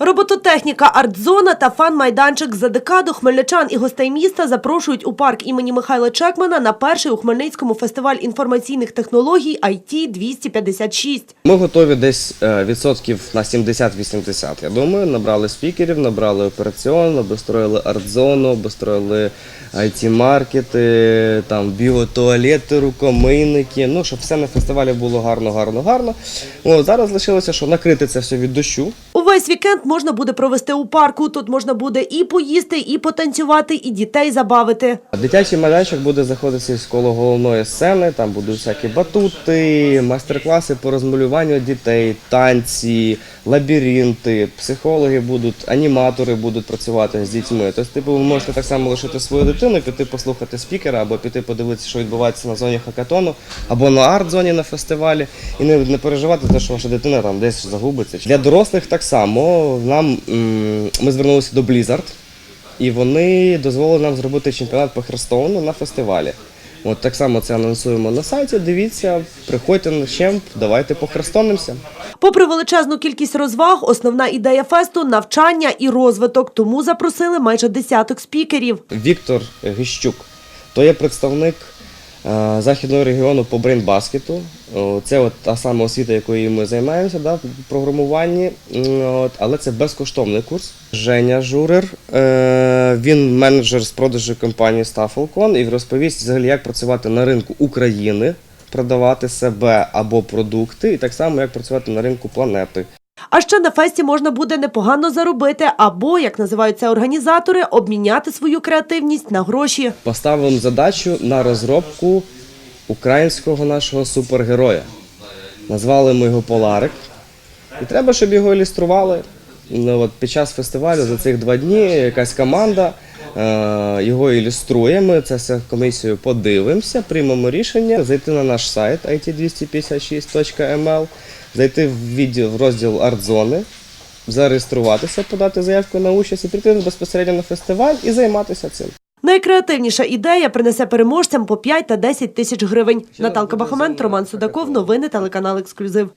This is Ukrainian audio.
Робототехніка, арт-зона та фан-майданчик за декаду хмельничан і гостей міста запрошують у парк імені Михайла Чекмана на перший у Хмельницькому фестиваль інформаційних технологій IT 256. Ми готові десь е, відсотків на 70-80. Я думаю, набрали спікерів, набрали операційну, обустроїли арт-зону, обустроїли IT-маркети, там біотуалети, рукомийники. Ну, щоб все на фестивалі було гарно, гарно, гарно. О, зараз лишилося, що накрити це все від дощу. Увесь вікенд можна буде провести у парку. Тут можна буде і поїсти, і потанцювати, і дітей забавити. Дитячий майданчик буде знаходитися коло головної сцени. Там будуть всякі батути, майстер-класи по розмалюванню дітей, танці, лабіринти, психологи будуть, аніматори будуть працювати з дітьми. Тобто, типу, ви можете так само лишити свою дитину, піти послухати спікера, або піти подивитися, що відбувається на зоні хакатону, або на арт-зоні на фестивалі, і не, не переживати те, що ваша дитина там десь загубиться. Для дорослих так само нам ми звернулися до Blizzard. І вони дозволили нам зробити чемпіонат по Херстоуну на фестивалі. От так само це анонсуємо на сайті. Дивіться, приходьте на чемп, давайте похрестонимося. Попри величезну кількість розваг, основна ідея фесту навчання і розвиток. Тому запросили майже десяток спікерів. Віктор Гищук, то є представник західного регіону по брейнбаскету. Це от та сама освіта, якою ми займаємося, да, в програмуванні. От, але це безкоштовний курс. Женя Журер, е, він менеджер з продажу компанії Staffelcon і розповість взагалі, як працювати на ринку України, продавати себе або продукти, і так само як працювати на ринку планети. А ще на фесті можна буде непогано заробити або, як називають це організатори, обміняти свою креативність на гроші. Поставимо задачу на розробку українського нашого супергероя. Назвали ми його Поларик. І треба, щоб його ілюстрували. Ну, от під час фестивалю за цих два дні якась команда його ілюструє. Ми це все комісією подивимося, приймемо рішення, зайти на наш сайт it256.ml, зайти в відділ в розділ арт-зони, зареєструватися, подати заявку на участь і прийти безпосередньо на фестиваль і займатися цим. Найкреативніша ідея принесе переможцям по 5 та 10 тисяч гривень. Наталка Бахамен, Роман Судаков, новини телеканал Ексклюзив.